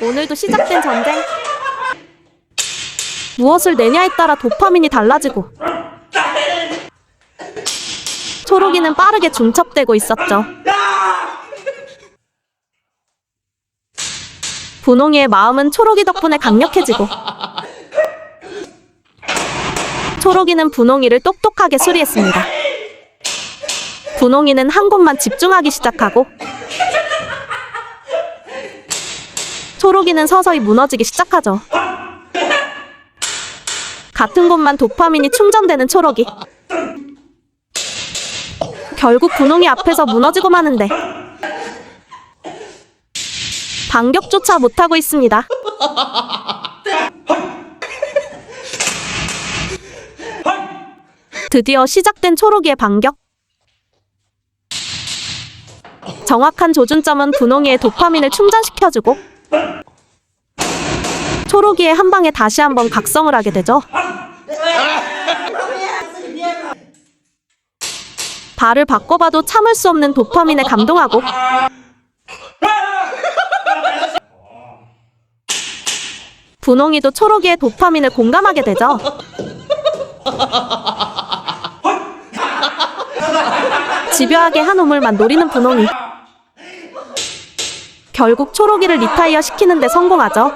오늘도 시작된 전쟁. 무엇을 내냐에 따라 도파민이 달라지고 초록이는 빠르게 중첩되고 있었죠. 분홍이의 마음은 초록이 덕분에 강력해지고 초록이는 분홍이를 똑똑하게 수리했습니다. 분홍이는 한 곳만 집중하기 시작하고 초록이는 서서히 무너지기 시작하죠. 같은 곳만 도파민이 충전되는 초록이. 결국 분홍이 앞에서 무너지고 마는데 반격조차 못하고 있습니다. 드디어 시작된 초록이의 반격. 정확한 조준점은 분홍이의 도파민을 충전시켜주고 초록이의 한 방에 다시 한번 각성을 하게 되죠. 발을 바꿔봐도 참을 수 없는 도파민에 감동하고 분홍이도 초록이의 도파민을 공감하게 되죠. 집요하게 한 우물만 노리는 분홍이 결국 초록이를 리타이어 시키는 데 성공하죠.